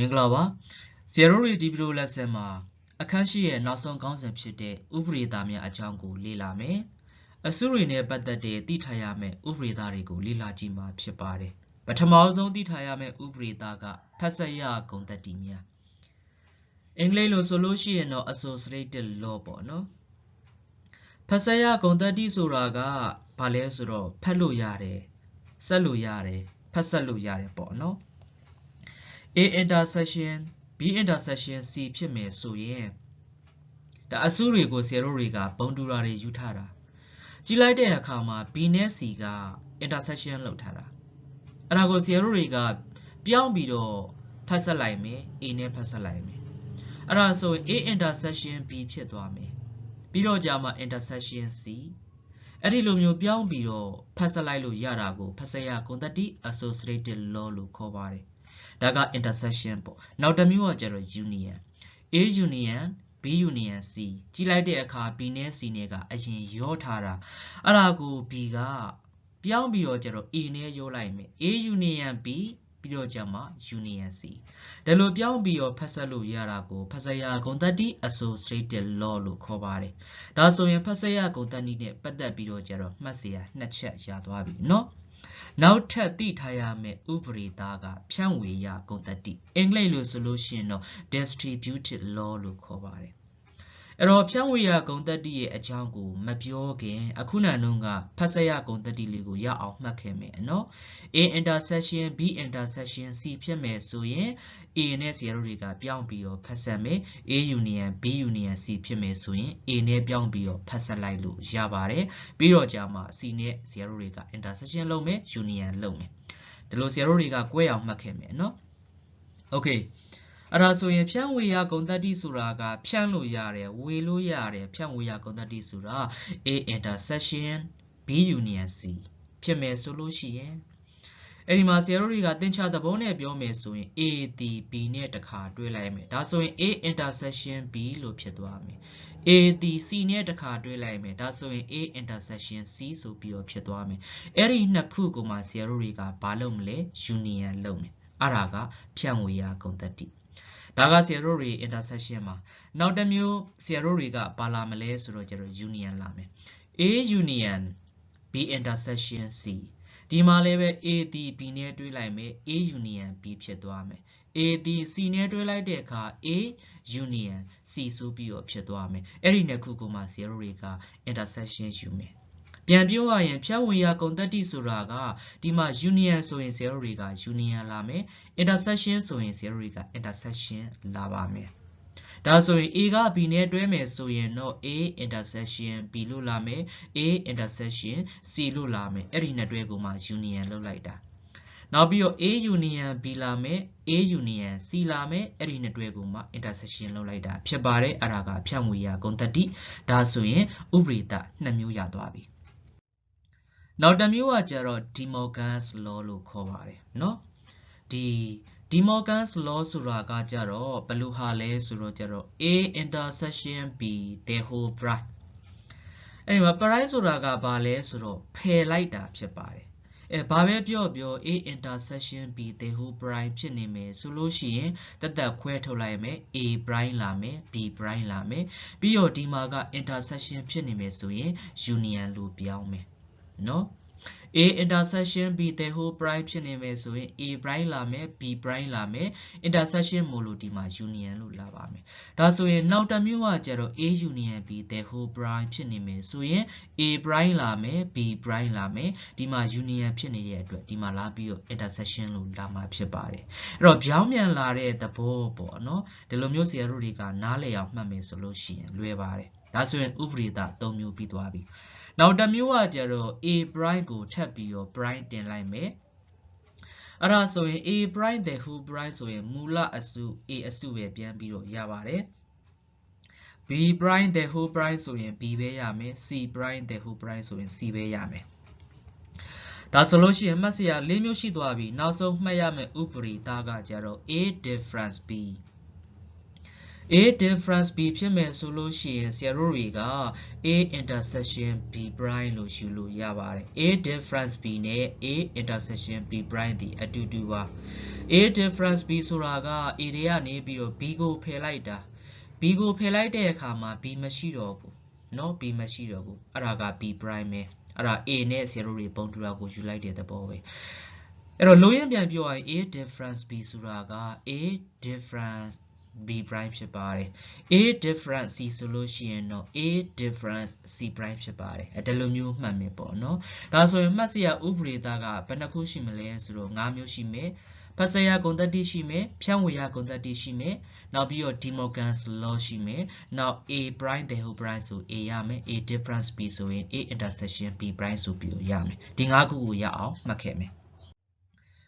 မင်္ဂလာပါဆရာတို့ရဲ့ဒီဗီဒီယိုလက်ဆန်မှာအခန်းရှိရဲ့နောက်ဆုံးခေါင်းစဉ်ဖြစ်တဲ့ဥပရိသများအကြောင်းကိုလေ့လာမယ်အစုတွေနဲ့ပတ်သက်တဲ့သိထားရမယ့်ဥပရိသတွေကိုလေ့လာကြည့်မှာဖြစ်ပါတယ်ပထမဆုံးသိထားရမယ့်ဥပရိသကဖက်ဆက်ရဂုံတက်တီများအင်္ဂလိပ်လိုဆိုလို့ရှိရင်တော့ associated law ပေါ့နော်ဖက်ဆက်ရဂုံတက်တီဆိုတာကဘာလဲဆိုတော့ဖက်လို့ရတယ်ဆက်လို့ရတယ်ဖက်ဆက်လို့ရတယ်ပေါ့နော် A intersection B intersection C ဖြစ်မယ်ဆိုရင်ဒါအစုတွေကိုဆရာတို့တွေကဘုံတူတာတွေယူထားတာကြည့်လိုက်တဲ့အခါမှာ B နဲ့ C က intersection လောက်ထားတာအဲ့ဒါကိုဆရာတို့တွေကပြောင်းပြီးတော့ဖတ်ဆက်လိုက်မယ် A နဲ့ဖတ်ဆက်လိုက်မယ်အဲ့ဒါဆိုရင် A intersection B ဖြစ်သွားမယ်ပြီးတော့ကြာမှ intersection C အဲ့ဒီလိုမျိုးပြောင်းပြီးတော့ဖတ်ဆက်လိုက်လို့ရတာကိုဖတ်ဆက်ရ quantity associated law လို့ခေါ်ပါတယ် ဒါက intersection ပေါ့နောက်တစ်မျိုးကကျတော့ union A union B union C ကြည့်လိုက်တဲ့အခါ B နဲ့ C နဲ့ကအရင်ရောထားတာအဲ့ဒါကို B ကပြောင်းပြီးတော့ကျတော့ A နဲ့ရောလိုက်မယ် A union B ပြီးတော့ကျမှ union C ဒါလိုပြောင်းပြီးတော့ဖတ်ဆက်လို့ရတာကိုဖတ်ဆက်ရဂုဏ်သတ္တိ associated law လို့ခေါ်ပါတယ်ဒါဆိုရင်ဖတ်ဆက်ရဂုဏ်သတ္တိနဲ့ပတ်သက်ပြီးတော့ကျတော့မှတ်စရာနှစ်ချက်ရသွားပြီเนาะ နောက်ထပ်သိထားရမယ့်ဥပဒေသားကဖြန့်ဝေရဂုဏ်သတ္တိအင်္ဂလိပ်လိုဆိုလို့ရှိရင်တော့ distributed law လို့ခေါ်ပါတယ် အဲ့တော့ဖြန့်ဝေရဂုံတက်တိရဲ့အကြောင်းကိုမပြောခင်အခုနန်လုံးကဖတ်ဆက်ရဂုံတက်တိလေးကိုရအောင်မှတ်ခဲ့မယ်နော် A intersection B intersection C ဖြစ်မယ်ဆိုရင် A နဲ့ C တို့တွေကပြောင်းပြီးတော့ဖတ်ဆက်မယ် A union B union C ဖြစ်မယ်ဆိုရင် A နဲ့ပြောင်းပြီးတော့ဖတ်ဆက်လိုက်လို့ရပါတယ်ပြီးတော့ကြာမှ C နဲ့ C တို့တွေက intersection လုပ်မယ် union လုပ်မယ်ဒီလို C တို့တွေက꿰အောင်မှတ်ခဲ့မယ်နော် Okay အဲ့ဒါဆိုရင်ဖြန့်ဝေရဂုံတတ္တိဆိုတာကဖြန့်လို့ရတယ်ဝေလို့ရတယ်ဖြန့်ဝေရဂုံတတ္တိဆိုတာ A intersection B union C ဖြစ်မယ်ဆိုလို့ရှိရင်အဲ့ဒီမှာဆရာတို့တွေကသင်္ချာသဘောနဲ့ပြောမယ်ဆိုရင် A ဒီ B နဲ့တခါတွဲလိုက်မယ်ဒါဆိုရင် A intersection B လို့ဖြစ်သွားမယ် A ဒီ C နဲ့တခါတွဲလိုက်မယ်ဒါဆိုရင် A intersection C ဆိုပြီးတော့ဖြစ်သွားမယ်အဲ့ဒီနှစ်ခုကိုမှဆရာတို့တွေကဘာလုပ်မလဲ union လုပ်မယ်အဲ့ဒါကဖြန့်ဝေရဂုံတတ္တိ ဒါကဆရာတို့တွေ intersection မှာနောက်တစ်မျိုးဆရာတို့တွေကပါလာမလဲဆိုတော့ကျတော့ union လာမယ် A union B intersection C ဒီမှာလည်းပဲ A ဒီ B နဲ့တွဲလိုက်မယ် A union B ဖြစ်သွားမယ် A ဒီ C နဲ့တွဲလိုက်တဲ့အခါ A union C ဆိုပြီးတော့ဖြစ်သွားမယ်အဲ့ဒီနှစ်ခုကိုမှဆရာတို့တွေက intersection ယူမယ် ပြန်ပြောရရင်ဖြတ်ဝင်ရကုန်တတိဆိုတာကဒီမှာ union ဆိုရင် zero တွေက union လာမယ် intersection ဆိုရင် zero တွေက intersection လာပါမယ်ဒါဆိုရင် A က B နဲ့တွဲမယ်ဆိုရင်တော့ A intersection B လို့လာမယ် A intersection C လို့လာမယ်အဲ့ဒီနှစ်တွဲကိုမှ union လုပ်လိုက်တာနောက်ပြီးတော့ A union B လာမယ် A union C လာမယ်အဲ့ဒီနှစ်တွဲကိုမှ intersection လုပ်လိုက်တာဖြစ်ပါတယ်အဲ့ဒါကဖြန့်ဝေရဂုဏ်တတိဒါဆိုရင်ဥပရိသနှစ်မျိုးရသွားပြီ နောက်တစ်မျိုးကကျတော့ De Morgan's law လို့ခေါ်ပါတယ်เนาะဒီ De Morgan's law ဆိုတာကကြတော့ဘယ်လိုဟာလဲဆိုတော့ကြတော့ A intersection B the whole prime အဲ့ဒီမှာ prime ဆိုတာကဘာလဲဆိုတော့ဖယ်လိုက်တာဖြစ်ပါတယ်အဲဘာပဲပြောပြော A intersection B the whole prime ဖြစ်နေမယ်ဆိုလို့ရှိရင်တသက်ခွဲထုတ်လိုက်မယ် A prime လာမယ် B prime လာမယ်ပြီးတော့ဒီမှာက intersection ဖြစ်နေမယ်ဆိုရင် union လို့ပြောင်းမယ် နော် A intersection B the whole prime ဖြစ်နေမယ်ဆိုရင် A prime လာမယ် B prime လာမယ် intersection မို့လို့ဒီမှာ union လို့လာပါမယ်ဒါဆိုရင်နောက်တစ်မျိုးကကျတော့ A union B the whole prime ဖြစ်နေမယ်ဆိုရင် A prime လာမယ် B prime လာမယ်ဒီမှာ union ဖြစ်နေတဲ့အတွက်ဒီမှာလာပြီးတော့ intersection လို့လာမှာဖြစ်ပါတယ်အဲ့တော့ပြောင်းပြန်လာတဲ့သဘောပေါ့နော်ဒီလိုမျိုးဆရာတို့တွေကနားလည်အောင်မှတ်မယ်ဆိုလို့ရှိရင်လွယ်ပါတယ်ဒါဆိုရင်ဥပရိသ၃မျိုးပြီးသွားပြီ နောက်တစ်မျိုးကကျတော့ a prime ကိုထပ်ပြီးတော့ prime တင်လိုက်မယ်အဲ့ဒါဆိုရင် a prime တဲ့ who prime ဆိုရင်မူလအစု a အစုပဲပြန်ပြီးတော့ရပါတယ် b prime တဲ့ who prime ဆိုရင် b ပဲရမယ် c prime တဲ့ who prime ဆိုရင် c ပဲရမယ်ဒါဆိုလို့ရှိရင်မှတ်စရာ၄မျိုးရှိသွားပြီနောက်ဆုံးမှတ်ရမယ့်ဥပရိသားကကြတော့ a difference b A difference B ဖြစ်မယ်ဆိုလို့ရှိရင်ဆရာတို့တွေက A intersection B prime လို့ယူလို့ရပါတယ် A difference B နဲ့ A intersection B prime ဒီအတူတူပါ a difference b ဆိုတာက a တွေကနေပြီးတော့ b ကိုဖယ်လိုက်တာ b ကိုဖယ်လိုက်တဲ့အခါမှာ b မရှိတော့ဘူးเนาะ b မရှိတော့ဘူးအဲ့ဒါက b prime ပဲအဲ့ဒါ a နဲ့ zero တွေပုံတူတာကိုယူလိုက်တဲ့သဘောပဲအဲ့တော့လိုရင်းပြန်ပြောရရင် a difference b ဆိုတာက a difference b prime ဖြစ်ပါတယ် a difference c ဆိုလို့ရှိရင်တော့ a difference c prime ဖြစ်ပါတယ်အဲဒါလိုမျိုးမှတ်မယ်ပေါ့နော်ဒါဆိုရင်မှတ်စရာဥပဒေသားကဘယ်နှခုရှိမလဲဆိုတော့၅မျိုးရှိမယ်ဖတ်စရာဂုဏ်သတ္တိရှိမယ်ဖြန့်ဝေရဂုဏ်သတ္တိရှိမယ်နောက်ပြီးတော့ Demogans law ရှိမယ်နောက် a prime တဲ့ whole prime ဆို a ရမယ် a difference b ဆိုရင် a intersection b prime ဆိုပြီးရမယ်ဒီ၅ခုကိုရအောင်မှတ်ခဲ့မယ်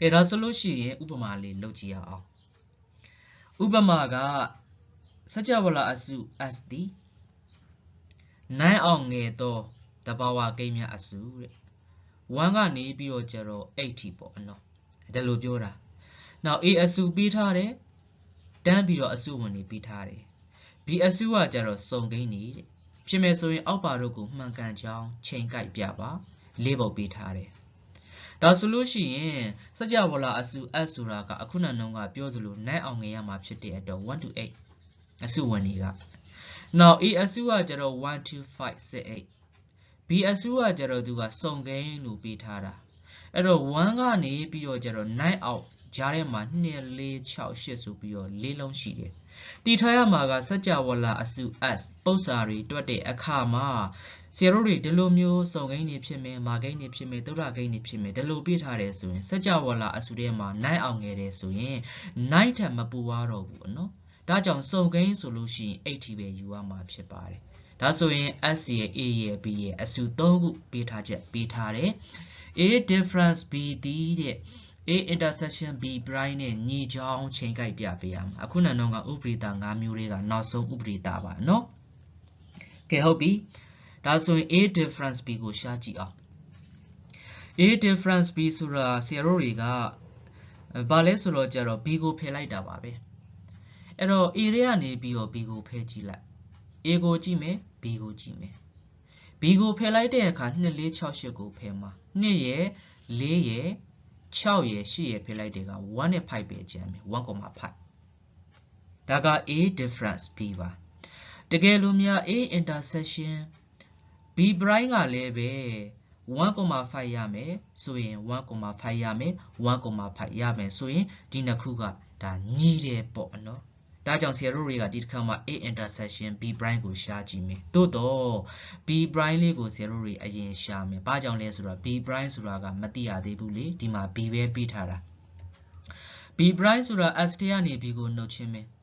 ကဲဒါဆိုလို့ရှိရင်ဥပမာလေးလုပ်ကြည့်ရအောင် ဥပမာကစကြဝဠာအစု S သည်နိုင်အောင်ငယ်သောတဘာဝကိန်းများအစုတဲ့1ကနေပြီးတော့ကျတော့8ထိပေါ့နော်ဒါလိုပြောတာနောက် A အစုပေးထားတယ်တန်းပြီးတော့အစုဝင်နေပေးထားတယ် B အစုကကျတော့စုံကိန်းနေတဲ့ဖြစ်မယ်ဆိုရင်အောက်ပါတို့ကိုမှန်ကန်ကြောင်းချိန်ကိုက်ပြပါလေးပုတ်ပေးထားတယ် ဒါဆိုလို့ရှိရင်စကြဝဠာအစု S ဆိုတာကအခုနနှုံးကပြောသလိုနိုင်အောင်ငယ်ရမှာဖြစ်တဲ့အတွက်1 to 8အစုဝင်တွေကနောက် A အစုကကျတော့1 2 5 6 8 B အစုကကျတော့သူကစုံကိန်းလို့ပေးထားတာအဲ့တော့1ကနေပြီးတော့ကျတော့9အောက်ကြားထဲမှာ2 4 6 8ဆိုပြီးတော့၄လုံးရှိတယ်တည်ထားရမှာကစัจ java လာအစု s ပု္ပ္ပစာတွေတွက်တဲ့အခါမှာ ဆရာတို့တွေဒီလိုမျိုးစုံကိန်းတွေဖြစ်မယ်မာကိန်းတွေဖြစ်မယ်သုဒ္ဓကိန်းတွေဖြစ်မယ်ဒီလိုပြထားတယ်ဆိုရင်စัจ java လာအစုထဲမှာ9အောင်ငယ်တယ်ဆိုရင်9ထက်မပူွားတော့ဘူးနော်ဒါကြောင့်စုံကိန်းဆိုလို့ရှိရင်8ထိပဲယူရမှာဖြစ်ပါတယ်ဒါဆိုရင် S ရဲ့ A ရဲ့ B ရဲ့အစု3ခုပေးထားချက်ပေးထားတယ် A difference B ဒီတဲ့ A intersection B prime နဲ့ညီကြောင်းချိန်ကိုက်ပြပေးရမှာအခုနတော့ကဥပရိတာ၅မျိုးတွေကနောက်ဆုံးဥပရိတာပါเนาะကဲဟုတ်ပြီ ဒါဆိုရင် A difference B ကိုရှာကြည့်အောင် A difference B ဆိုတာဆရာတို့တွေကဘာလဲဆိုတော့ကြတော့ B ကိုဖယ်လိုက်တာပါပဲအဲ့တော့ A တွေကနေပြီးတော့ B ကိုဖယ်ကြည့်လိုက် A ကိုကြည့်မယ် B ကိုကြည့်မယ် B ကိုဖယ်လိုက်တဲ့အခါ2 4 6 8ကိုဖယ်မှာ2ရဲ့4ရဲ့6ရယ်8ရယ်ဖိလိုက်တဲ့က1နဲ့5ပဲကျန်မယ်1.5ဒါက A difference B ပါတကယ်လို့များ A intersection B prime ကလည်းပဲ1.5ရမယ်ဆိုရင်1.5ရမယ်1.5ရမယ်ဆိုရင်ဒီနှစ်ခုကဒါညီတယ်ပေါ့နော်ဒါကြောင့်ဆရာတို့တွေကဒီတစ်ခါမှာ A intersection B prime ကိုရှာကြည့်မယ်။သို့တော့ B prime လေးကိုဆရာတို့တွေအရင်ရှာမယ်။ဘာကြောင့်လဲဆိုတော့ B prime ဆိုတာကမသိရသေးဘူးလေ။ဒီမှာ B ပဲပြီးထားတာ။ B prime ဆိုတာ S တကနေ B ကိုနှုတ်ချင်းမယ်။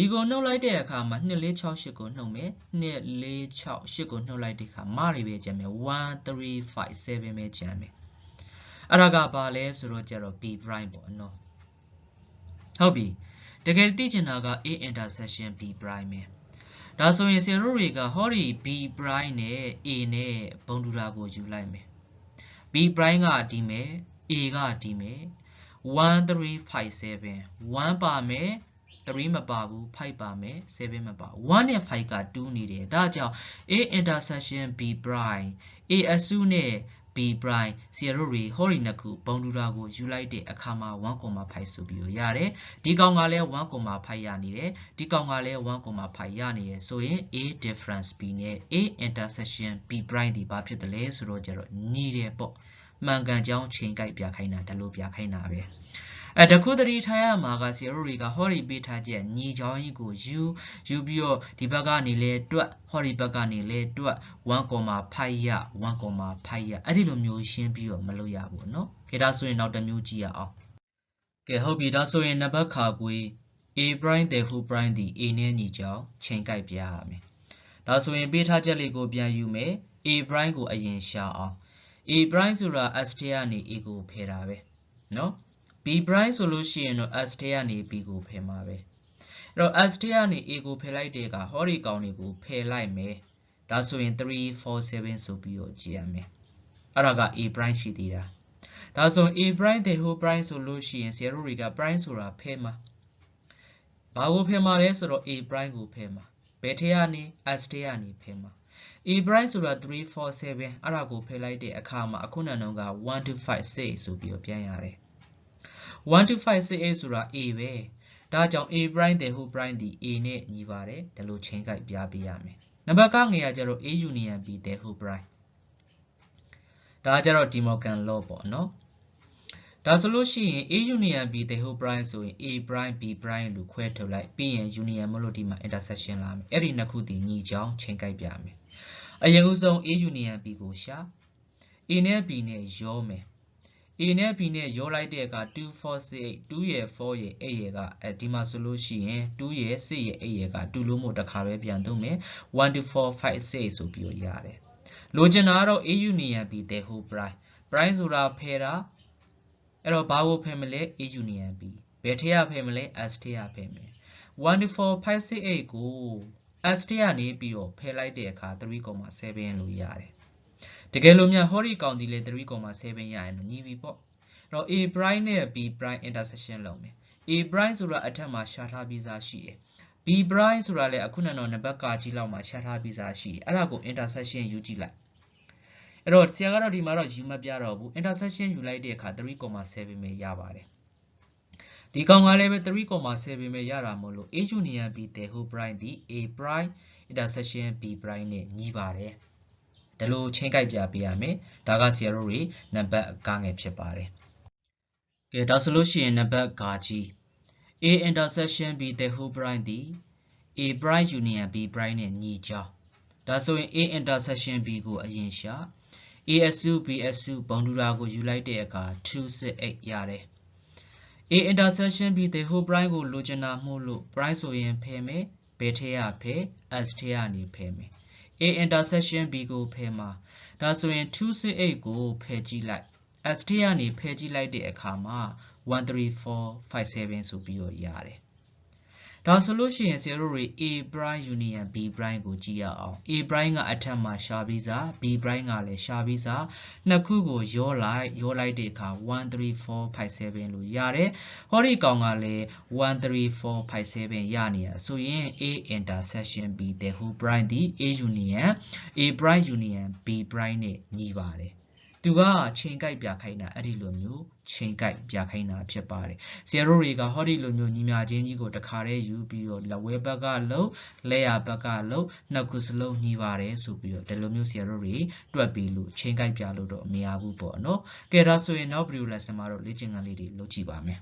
B ကိုနှုတ်လိုက်တဲ့အခါမှာ2468ကိုနှုတ်မယ်။2468ကိုနှုတ်လိုက်တဲ့အခါမတွေပဲကျန်မယ်1357ပဲကျန်မယ်။အဲ့ဒါကဘာလဲဆိုတော့ကျတော့ B prime ပေါ့နော်။ဟုတ်ပြီ။တကယ်သိချင်တာက A intersection B prime ပဲဒါဆိုရင်ဆရာတို့တွေကဟောဒီ B prime နဲ့ A နဲ့ဘုံတူတာကိုယူလိုက်မယ် B prime ကဒီမယ် A ကဒီမယ်1357 1ပါမယ် 3မပါဘူး5ပါမယ်7မပါ1နဲ့5က2နေတယ်ဒါကြောင့် A intersection B prime A အစုနဲ့ b prime စီရိုတွေဟောဒီနှစ်ခုဘုံတူတာကိုယူလိုက်တဲ့အခါမှာ1.5ဆိုပြီးရတယ်ဒီကောင်ကလည်း1.5ရနေတယ်ဒီကောင်ကလည်း1.5ရနေတယ်ဆိုရင် a difference b နဲ့ a intersection b prime ဒီဘာဖြစ်တယ်လဲဆိုတော့ကျတော့ညီတယ်ပေါ့မှန်ကန်ကြောင်းချိန်ကိုက်ပြခိုင်းတာဒါလို့ပြခိုင်းတာပဲ အဲတခုတတိထားရမှာကဆရာတို့တွေကဟောဒီပေးထားချက်ညီချောင်းကြီးကိုယူယူပြီးတော့ဒီဘက်ကနေလဲတွက်ဟောဒီဘက်ကနေလဲတွက်1.5ရ1.5ရအဲ့ဒီလိုမျိုးရှင်းပြီးတော့မလုပ်ရဘူးเนาะခေဒါဆိုရင်နောက်တစ်မျိုးကြည့်ရအောင်ကဲဟုတ်ပြီဒါဆိုရင်နံပါတ်ခါကွေး a prime တဲ့ who prime ဒီ a နဲ့ညီကြောင်းချိန်ကိုက်ပြရမယ်ဒါဆိုရင်ပေးထားချက်လေးကိုပြန်ယူမယ် a prime ကိုအရင်ရှာအောင် a prime ဆိုတာ s ထဲကနေ a ကိုဖယ်တာပဲเนาะ b prime ဆိုလို့ရှိရင်တော့ s ထဲကနေ b ကိုဖယ်မှာပဲအဲ့တော့ s ထဲကနေ a ကိုဖယ်လိုက်တဲ့အခါဟောဒီကောင်တွေကိုဖယ်လိုက်မယ်ဒါဆိုရင်3 4 7ဆိုပြီးတော့ကြည့်ရမယ်အဲ့ဒါက a prime ရှိသေးတာဒါဆို a prime တဲ့ whole prime ဆိုလို့ရှိရင်ဆရာတို့တွေက prime ဆိုတာဖယ်မှာဘာကိုဖယ်မှာလဲဆိုတော့ a prime ကိုဖယ်မှာဘယ်ထဲကနေ s ထဲကနေဖယ်မှာ a prime ဆိုတာ3 4 7အဲ့ဒါကိုဖယ်လိုက်တဲ့အခါမှာအခုနံတော့က1 2 5 6ဆိုပြီးတော့ပြန်ရတယ် 1 to 5 6 8ဆိုတာ a ပဲဒါကြောင့် a prime တဲ့ whole prime ဒီ a နဲ့ညီပါတယ်ဒါလို့ချင်းကိုက်ပြပေးရမယ်နံပါတ်ကငယ်ရကျတော့ a union b တဲ့ whole prime ဒါကကျတော့ De Morgan law ပေါ့နော်ဒါဆိုလို့ရှိရင် a union b တဲ့ whole prime ဆိုရင် a prime b prime လို့ခွဲထုတ်လိုက်ပြီးရင် union မလို့ဒီမှာ intersection လာမယ်အဲ့ဒီနှစ်ခုတည်ညီကြောင်းချင်းကိုက်ပြမယ်အရင်ဦးဆုံး a union b ကိုရှာ a နဲ့ b နဲ့ရောမယ် a နဲ့ b နဲ့ရောလိုက်တဲ့အခါ2 4 6 2ရယ်4ရယ်8ရယ်ကအဲဒီမှာဆိုလို့ရှိရင်2ရယ်6ရယ်8ရယ်က2လုံးမို့တစ်ခါပဲပြန်သုံးမယ်1 2 4 5 6ဆိုပြီးတော့ရတယ်လိုချင်တာကတော့ a union b တဲ့ whole prime prime ဆိုတာဖယ်တာအဲ့တော့ဘာကိုဖယ်မလဲ a union b ဘယ်ထည့်ရဖယ်မလဲ s ထည့်ရဖယ်မယ်1 2 4 5 6 8ကို s ထည့်ရနေပြီးတော့ဖယ်လိုက်တဲ့အခါ3.7လို့ရတယ် တကယ်လို့များဟောဒီကောင်ဒီလေ3.7ရရင်တော့ညီပြီပေါ့အဲ့တော့ a prime နဲ့ b prime intersection လုပ်မယ် a prime ဆိုတာအထက်မှာရှာထားပြီးသားရှိတယ် b prime ဆိုတာလည်းအခုနတော့နံပါတ်ကာကြီးလောက်မှာရှာထားပြီးသားရှိတယ်အဲ့ဒါကို intersection ယူကြည့်လိုက်အဲ့တော့ဆရာကတော့ဒီမှာတော့ယူမပြတော့ဘူး intersection ယူလိုက်တဲ့အခါ3.7ပဲရပါတယ်ဒီကောင်ကလည်းပဲ3.7ပဲရတာမို့လို့ a union b တဲ့ whole prime ဒီ a prime intersection b prime နဲ့ညီပါတယ် ဒါလိုချင်းကြိုက်ပြပေးရမယ်ဒါကဆရာတို့တွေနံပါတ်ကားငယ်ဖြစ်ပါတယ်ကဲဒါဆိုလို့ရှိရင်နံပါတ်ကာကြီး a intersection b တဲ့ whole prime ဒီ a prime union b prime နဲ့ညီကြောင်းဒါဆိုရင် a intersection b ကိုအရင်ရှာ ASU BSU ဘုံတူတာကိုယူလိုက်တဲ့အခါ268ရတယ် A intersection B တဲ့ whole prime ကိုလိုချင်တာမှုလို့ prime ဆိုရင်ဖယ်မယ်ဘယ်ထဲရဖယ် S ထဲကနေဖယ်မယ် A intersection B ကိုဖယ်မှာဒါဆိုရင်268ကိုဖယ်ကြည့်လိုက် S ထဲကနေဖယ်ကြည့်လိုက်တဲ့အခါမှာ13457ဆိုပြီးတော့ရတယ် ဒါဆိုလို့ရှိရင်ဆရာတို့တွေ A prime union B prime ကိုကြည့်ရအောင် A prime ကအထက်မှာရှာပြီးစား B prime ကလည်းရှာပြီးစားနှစ်ခုကိုရောလိုက်ရောလိုက်တဲ့အခါ13457လို့ရတယ်ဟောဒီကောင်ကလည်း13457ရနေရဆိုရင် A intersection B တဲ့ whole prime ဒီ A union A prime union B prime နဲ့ညီပါတယ် သူကချိန်ကိုက်ပြခိုင်းတာအဲ့ဒီလိုမျိုးချိန်ကိုက်ပြခိုင်းတာဖြစ်ပါတယ်ဆရာတို့တွေကဟောဒီလိုမျိုးညီမချင်းကြီးကိုတခါတည်းယူပြီးတော့လက်ဝဲဘက်ကလှုပ်လက်ရဘက်ကလှုပ်နှစ်ခုစလုံးညီပါတယ်ဆိုပြီးတော့ဒီလိုမျိုးဆရာတို့တွေတွက်ပြီးလို့ချိန်ကိုက်ပြလို့တော့မရဘူးပေါ့နော်ကဲဒါဆိုရင်နောက်ဗီဒီယိုလက်ဆန်မှာတော့လေ့ကျင့်ခန်းလေးတွေလုပ်ကြည့်ပါမယ်